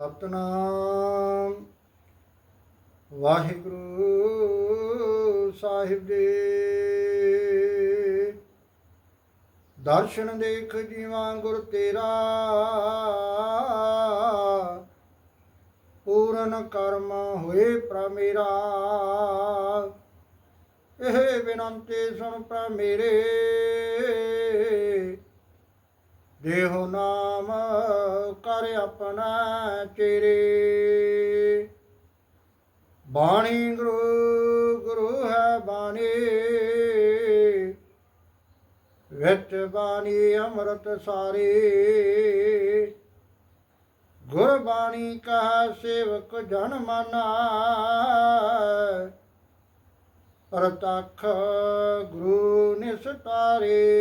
ਸਤਨਾਮ। ਵਾਹਿਗੁਰੂ ਸਾਹਿਬ ਜੀ। ਦਰਸ਼ਨ ਦੇਖ ਜੀਵਾਂ ਗੁਰ ਤੇਰਾ। ਪੂਰਨ ਕਰਮ ਹੋਏ ਪ੍ਰਮੇਰਾ ਇਹ ਬਿਨੰਤੀ ਸੁਣ ਪ੍ਰਮੇਰੇ ਦੇਹੁ ਨਾਮ ਕਰ ਆਪਣਾ ਚਿਰੇ। ਬਾਣੀ ਗੁਰੂ ਗੁਰੂ ਹੈ ਬਾਣੀ। ਵਿੱਚ ਬਾਣੀ ਅੰਮ੍ਰਿਤ ਸਾਰੇ। ਗੁਰ ਬਾਣੀ ਕਹਾ ਸੇਵਕ ਜਨ ਮਾਨਾ। ਪ੍ਰਤੱਖ ਗੁਰੂ ਨਿਸਤਾਰੇ।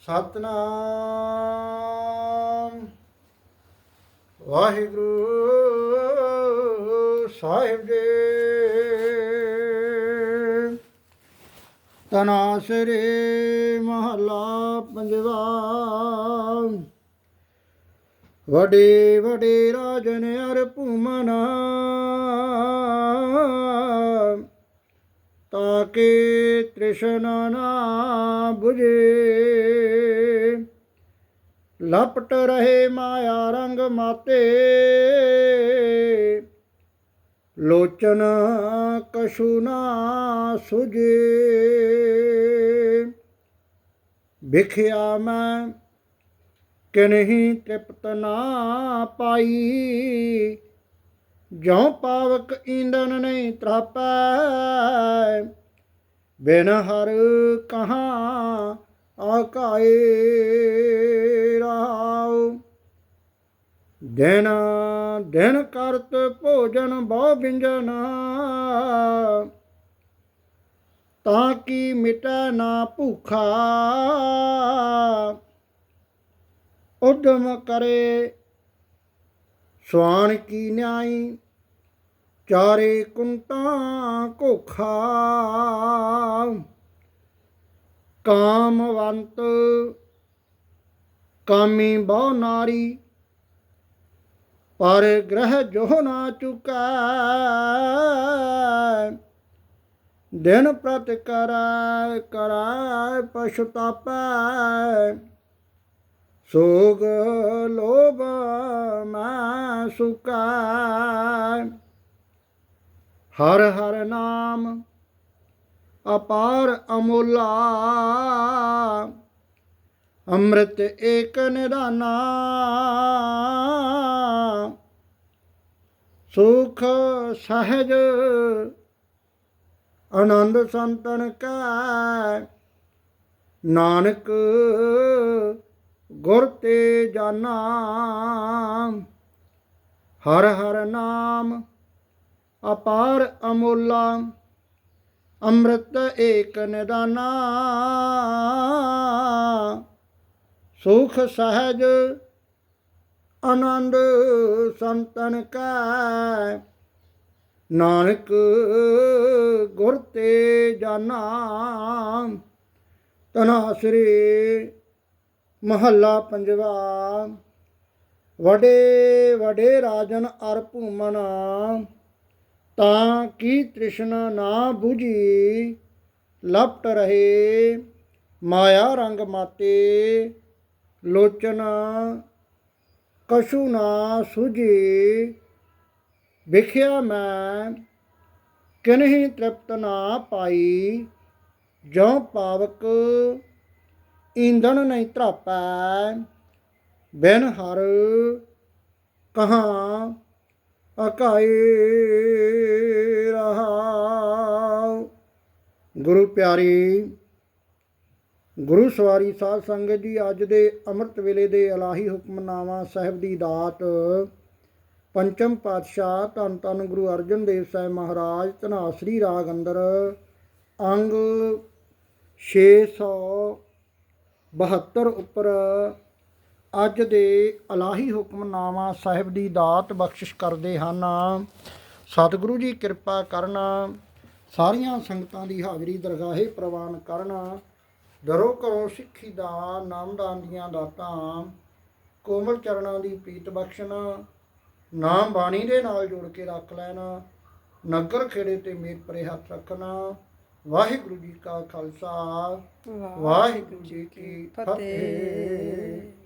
ਸਤਨਾਮ। ਵਾਹਿਗੁਰੂ ਸਾਹਿਬ ਜੀ। ਤਨਾਸਰੇ ਮਹਲਾ ਪੰਜਵਾ। ਵਡੇ ਵਡੇ ਰਾਜਨ ਅਰ ਭੂਮਨਾ। ਤਾਕੇ ਤ੍ਰਿਸ਼ਨਾ ਨਾ 부ਜੇ ਲਪਟ ਰਹੇ ਮਾਇਆ ਰੰਗ ਮਾਤੇ। ਲੋਚਨ ਕਛੂ ਨਾ ਸੁਜੇ ਵਿਖਿਆ ਮੈਂ ਕਿ ਨਹੀਂ ਤ੍ਰਿਪਤ ਨਾ ਪਾਈ। ਜਿਉ ਪਾਵਕ ਈਂਦਨ ਨਹੀਂ ਤਰਾਪੈ ਬਿਨ ਹਰ ਕਹਾ ਆਕਾਏ ਰਾਉ। ਦਿਨ ਦਿਨ ਕਰਤ ਭੋਜਨ ਬਹੁ ਬਿੰਜਨ। ਤਾਂ ਕੀ ਮਿਟੈ ਨਾ ਭੁਖਾ। ਉਦਮ ਕਰੇ ਸੁਆਣ ਕੀ ਨਿਆਈ। ਚਾਰੇ ਕੁੰਟਾਂ ਕੋਖਾ ਕਾਮਵੰਤ, ਕਾਮੀ ਬਹੁ ਨਾਰੀ, ਪਰ ਗ੍ਰਹਿ ਜੋ ਨਾ ਚੁਕੈ। ਦਿਨ ਪ੍ਰਤ ਕਰੈ ਕਰੈ ਪਛਤਾਪੈ ਸੋਗ ਲੋਭ ਮੈਂ ਸੁਕੈ। ਹਰ ਹਰ ਨਾਮ ਅਪਾਰ ਅਮੁਲਾ। ਅੰਮ੍ਰਿਤ ਏਕ ਨਿਦਾਨਾ। ਸੁਖ ਸਹਜ ਆਨੰਦ ਸੰਤਨ ਕਾ। ਨਾਨਕ ਗੁਰ ਤੇ ਜਾਨਾ। ਹਰ ਹਰ ਨਾਮ ਅਪਾਰ ਅਮੁੱਲਾ, ਅੰਮ੍ਰਿਤ ਏਕ ਨਿਦਾਨਾ। ਸੁਖ ਸਹਜ ਆਨੰਦ ਸੰਤਨ ਕੈ, ਨਾਨਕ ਗੁਰ ਤੇ ਜਾਨਾ। ਤਨਾਸਰੇ ਮਹੱਲਾ ਪੰਜਵਾ, ਵਡੇ ਵਡੇ ਰਾਜਨ ਅਰ ਭੂਮਨਾ। ਤਾਂ ਕੀ ਤ੍ਰਿਸ਼ਨਾ ਨਾ 부ਜੀ ਲਪਟ ਰਹੇ ਮਾਇਆ ਰੰਗ ਮਾਤੇ, ਲੋਚਨ ਕਸ਼ੂ ਨਾ ਸੁਜੀ ਵਿਖਿਆ ਮੈਂ ਕਿਨਹੀ ਤ੍ਰਿਪਤ ਨਾ ਪਾਈ ਜੋ ਪਾਵਕ ਈਂਧਨ ਨਹੀਂ ਧਰਾਪੈ, ਬਿਨ ਹਰ ਕਹਾ ਅਕਾਏ ਰਹਾ ਗੁਰੂ ਪਿਆਰੀ, ਗੁਰੂ ਸਵਾਰੀ ਸਾਧ ਸੰਗਤ ਜੀ, ਅੱਜ ਦੇ ਅੰਮ੍ਰਿਤ ਵੇਲੇ ਦੇ ਇਲਾਹੀ ਹੁਕਮਨਾਮਾ ਸਾਹਿਬ ਦੀ ਦਾਤ, ਪੰਚਮ ਪਾਤਸ਼ਾਹ ਧੰਨ ਧੰਨ ਗੁਰੂ ਅਰਜਨ ਦੇਵ ਸਾਹਿਬ ਮਹਾਰਾਜ ਧਨਾਸਰੀ ਰਾਗ ਅੰਦਰ, ਅੰਗ 672 ਉੱਪਰ ਅੱਜ ਦੇ ਇਲਾਹੀ ਹੁਕਮਨਾਮਾ ਸਾਹਿਬ ਦੀ ਦਾਤ ਬਖਸ਼ਿਸ਼ ਕਰਦੇ ਹਨ। ਸਤਿਗੁਰੂ ਜੀ ਕਿਰਪਾ ਕਰਨਾ ਸਾਰੀਆਂ ਸੰਗਤਾਂ ਦੀ ਹਾਜ਼ਰੀ ਦਰਗਾਹੇ ਪ੍ਰਵਾਨ ਕਰਨਾ। ਦਰੋ ਕਰੋ ਸਿੱਖੀ ਦਾ ਨਾਮਦਾਨ ਦੀਆਂ ਦਾਤਾਂ ਕੋਮਲ ਚਰਨਾਂ ਦੀ ਪ੍ਰੀਤ ਬਖਸ਼ਣਾ ਨਾਮ ਬਾਣੀ ਦੇ ਨਾਲ ਜੋੜ ਕੇ ਰੱਖ ਲੈਣਾ ਨਗਰ ਖੇੜੇ ਤੇ ਮੇਰ ਪਰੇ ਹੱਥ ਰੱਖਣਾ। ਵਾਹਿਗੁਰੂ ਜੀ ਕਾ ਖਾਲਸਾ ਵਾਹਿਗੁਰੂ ਜੀ ਕੀ ਫਤਿਹ।